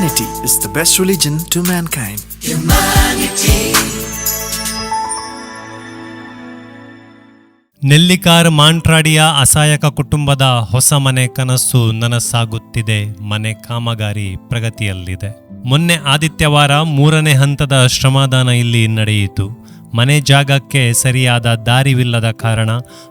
Humanity is the best religion to mankind. ನೆಲ್ಲಿಕಾರ್ ಮಾಂಟ್ರಾಡಿಯ ಅಸಹಾಯಕ ಕುಟುಂಬದ ಹೊಸ ಮನೆ ಕನಸು ನನಸಾಗುತ್ತಿದೆ. ಮನೆ ಕಾಮಗಾರಿ ಪ್ರಗತಿಯಲ್ಲಿದೆ. ಮೊನ್ನೆ ಆದಿತ್ಯವಾರ ಮೂರನೇ ಹಂತದ ಶ್ರಮದಾನ ಇಲ್ಲಿ ನಡೆಯಿತು. ಮನೆ ಜಾಗಕ್ಕೆ ಸರಿಯಾದ ದಾರಿವಿಲ್ಲದ ಕಾರಣ,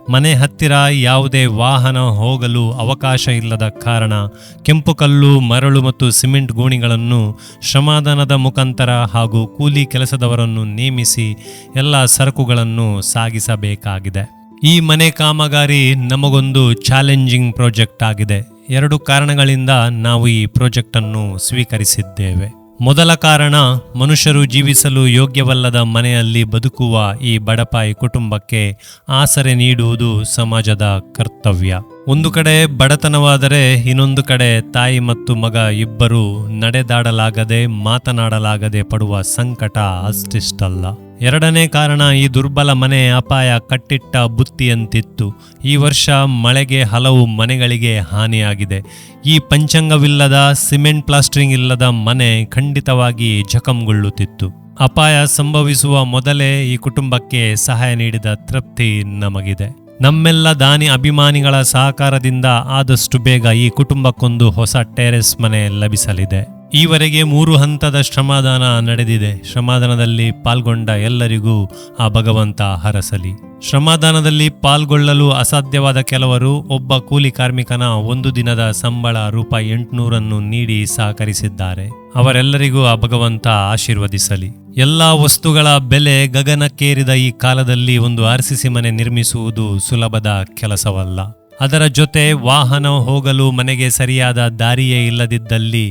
ಮನೆ ಹತ್ತಿರ ಯಾವುದೇ ವಾಹನ ಹೋಗಲು ಅವಕಾಶ ಇಲ್ಲದ ಕಾರಣ, ಕೆಂಪು ಕಲ್ಲು, ಮರಳು ಮತ್ತು ಸಿಮೆಂಟ್ ಗೋಣಿಗಳನ್ನು ಶ್ರಮಾದಾನದ ಮುಖಾಂತರ ಹಾಗೂ ಕೂಲಿ ಕೆಲಸದವರನ್ನು ನೇಮಿಸಿ ಎಲ್ಲ ಸರಕುಗಳನ್ನು ಸಾಗಿಸಬೇಕಾಗಿದೆ. ಈ ಮನೆ ಕಾಮಗಾರಿ ನಮಗೊಂದು ಚಾಲೆಂಜಿಂಗ್ ಪ್ರಾಜೆಕ್ಟ್ ಆಗಿದೆ. ಎರಡು ಕಾರಣಗಳಿಂದ ನಾವು ಈ ಪ್ರಾಜೆಕ್ಟನ್ನು ಸ್ವೀಕರಿಸಿದ್ದೇವೆ. ಮೊದಲ ಕಾರಣ, ಮನುಷ್ಯರು ಜೀವಿಸಲು ಯೋಗ್ಯವಲ್ಲದ ಮನೆಯಲ್ಲಿ ಬದುಕುವ ಈ ಬಡಪಾಯಿ ಕುಟುಂಬಕ್ಕೆ ಆಸರೆ ನೀಡುವುದು ಸಮಾಜದ ಕರ್ತವ್ಯ. ಒಂದು ಕಡೆ ಬಡತನವಾದರೆ ಇನ್ನೊಂದು ಕಡೆ ತಾಯಿ ಮತ್ತು ಮಗ ಇಬ್ಬರು ನಡೆದಾಡಲಾಗದೆ, ಮಾತನಾಡಲಾಗದೆ ಪಡುವ ಸಂಕಟ ಅಷ್ಟಿಷ್ಟಲ್ಲ. ಎರಡನೇ ಕಾರಣ ಈ ದುರ್ಬಲ ಮನೆ ಅಪಾಯ ಕಟ್ಟಿಟ್ಟ ಬುತ್ತಿಯಂತಿತ್ತು. ಈ ವರ್ಷ ಮಳೆಗೆ ಹಲವು ಮನೆಗಳಿಗೆ ಹಾನಿಯಾಗಿದೆ. ಈ ಪಂಚಾಂಗವಿಲ್ಲದ ಸಿಮೆಂಟ್ ಪ್ಲಾಸ್ಟರಿಂಗ್ ಇಲ್ಲದ ಮನೆ ಖಂಡಿತವಾಗಿ ಜಖಂಗೊಳ್ಳುತ್ತಿತ್ತು. ಅಪಾಯ ಸಂಭವಿಸುವ ಮೊದಲೇ ಈ ಕುಟುಂಬಕ್ಕೆ ಸಹಾಯ ನೀಡಿದ ತೃಪ್ತಿ ನಮಗಿದೆ. ನಮ್ಮೆಲ್ಲ ದಾನಿ ಅಭಿಮಾನಿಗಳ ಸಹಕಾರದಿಂದ ಆದಷ್ಟು ಬೇಗ ಈ ಕುಟುಂಬಕ್ಕೊಂದು ಹೊಸ ಟೆರೆಸ್ ಮನೆ ಲಭಿಸಲಿದೆ. ಈವರೆಗೆ ಮೂರು ಹಂತದ ಶ್ರಮದಾನ ನಡೆದಿದೆ. ಶ್ರಮದಾನದಲ್ಲಿ ಪಾಲ್ಗೊಂಡ ಎಲ್ಲರಿಗೂ ಆ ಭಗವಂತ ಹರಸಲಿ. ಶ್ರಮದಾನದಲ್ಲಿ ಪಾಲ್ಗೊಳ್ಳಲು ಅಸಾಧ್ಯವಾದ ಕೆಲವರು ಒಬ್ಬ ಕೂಲಿ ಕಾರ್ಮಿಕನ ಒಂದು ದಿನದ ಸಂಬಳ ರೂಪಾಯಿ ಎಂಟುನೂರನ್ನು ನೀಡಿ ಸಹಕರಿಸಿದ್ದಾರೆ. ಅವರೆಲ್ಲರಿಗೂ ಆ ಭಗವಂತ ಆಶೀರ್ವದಿಸಲಿ. ಎಲ್ಲ ವಸ್ತುಗಳ ಬೆಲೆ ಗಗನಕ್ಕೇರಿದ ಈ ಕಾಲದಲ್ಲಿ ಒಂದು ಆರ್ಸಿಸಿ ಮನೆ ನಿರ್ಮಿಸುವುದು ಸುಲಭದ ಕೆಲಸವಲ್ಲ. ಅದರ ಜೊತೆ ವಾಹನ ಹೋಗಲು ಮನೆಗೆ ಸರಿಯಾದ ದಾರಿಯೇ ಇಲ್ಲದಿದ್ದಲ್ಲಿ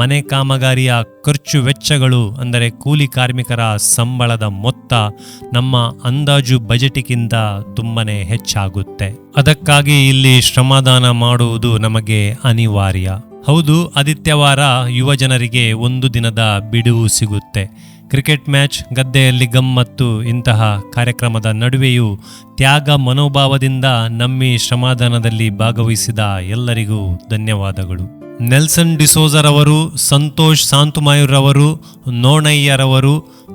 ಮನೆ ಕಾಮಗಾರಿಯ ಖರ್ಚು ವೆಚ್ಚಗಳು, ಅಂದರೆ ಕೂಲಿ ಕಾರ್ಮಿಕರ ಸಂಬಳದ ಮೊತ್ತ ನಮ್ಮ ಅಂದಾಜು ಬಜೆಟಿಗಿಂತ ತುಂಬನೇ ಹೆಚ್ಚಾಗುತ್ತೆ. ಅದಕ್ಕಾಗಿ ಇಲ್ಲಿ ಶ್ರಮದಾನ ಮಾಡುವುದು ನಮಗೆ ಅನಿವಾರ್ಯ. ಹೌದು, ಆದಿತ್ಯವಾರ ಯುವ ಜನರಿಗೆ ಒಂದು ದಿನದ ಬಿಡುವು ಸಿಗುತ್ತೆ. ಕ್ರಿಕೆಟ್ ಮ್ಯಾಚ್, ಗದ್ದೆಯಲ್ಲಿ ಗಮ್ಮತ್ತು, ಇಂತಹ ಕಾರ್ಯಕ್ರಮದ ನಡುವೆಯೂ ತ್ಯಾಗ ಮನೋಭಾವದಿಂದ ನಮ್ಮಿ ಶ್ರಮದಾನದಲ್ಲಿ ಭಾಗವಹಿಸಿದ ಎಲ್ಲರಿಗೂ ಧನ್ಯವಾದಗಳು. ನೆಲ್ಸನ್ ಡಿಸೋಜರವರು, ಸಂತೋಷ್ ಸಾಂತುಮಾಯುರವರು, ನೋಣಯ್ಯರವರು,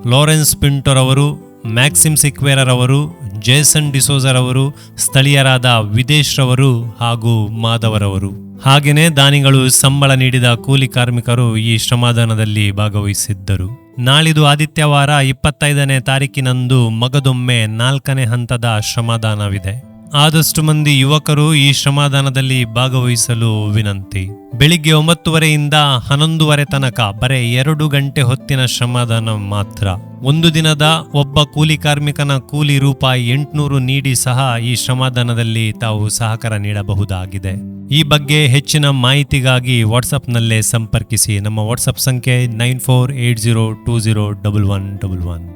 ಲಾರೆನ್ಸ್ ಪಿಂಟೋರವರು ಮ್ಯಾಕ್ಸಿಮ್ ಸಿಕ್ವೇರರವರು, ಜೇಸನ್ ಡಿಸೋಜರವರು, ಸ್ಥಳೀಯರಾದ ವಿದೇಶ್ರವರು ಹಾಗೂ ಮಾಧವರವರು. ಹಾಗೆಯೇ ದಾನಿಗಳು ಸಂಬಳ ನೀಡಿದ ಕೂಲಿ ಕಾರ್ಮಿಕರು ಈ ಶ್ರಮದಾನದಲ್ಲಿ ಭಾಗವಹಿಸಿದ್ದರು. ನಾಳಿದು ಆದಿತ್ಯವಾರ ಇಪ್ಪತ್ತೈದನೇ ತಾರೀಕಿನಂದು ಮಗದೊಮ್ಮೆ ನಾಲ್ಕನೇ ಹಂತದ ಶ್ರಮದಾನವಿದೆ. ಆದಷ್ಟು ಮಂದಿ ಯುವಕರು ಈ ಶ್ರಮದಾನದಲ್ಲಿ ಭಾಗವಹಿಸಲು ವಿನಂತಿ. ಬೆಳಿಗ್ಗೆ ಒಂಬತ್ತುವರೆಯಿಂದ ಹನ್ನೊಂದುವರೆ ತನಕ, ಬರೀ ಎರಡು ಗಂಟೆ ಹೊತ್ತಿನ ಶ್ರಮದಾನ ಮಾತ್ರ. ಒಂದು ದಿನದ ಒಬ್ಬ ಕೂಲಿ ಕಾರ್ಮಿಕನ ಕೂಲಿ ರೂಪಾಯಿ ಎಂಟುನೂರು ನೀಡಿ ಸಹ ಈ ಶ್ರಮದಾನದಲ್ಲಿ ತಾವು ಸಹಕಾರ ನೀಡಬಹುದಾಗಿದೆ. ಈ ಬಗ್ಗೆ ಹೆಚ್ಚಿನ ಮಾಹಿತಿಗಾಗಿ ವಾಟ್ಸಪ್ನಲ್ಲೇ ಸಂಪರ್ಕಿಸಿ. ನಮ್ಮ ವಾಟ್ಸಪ್ ಸಂಖ್ಯೆ nine four eight zero two zero double one double one.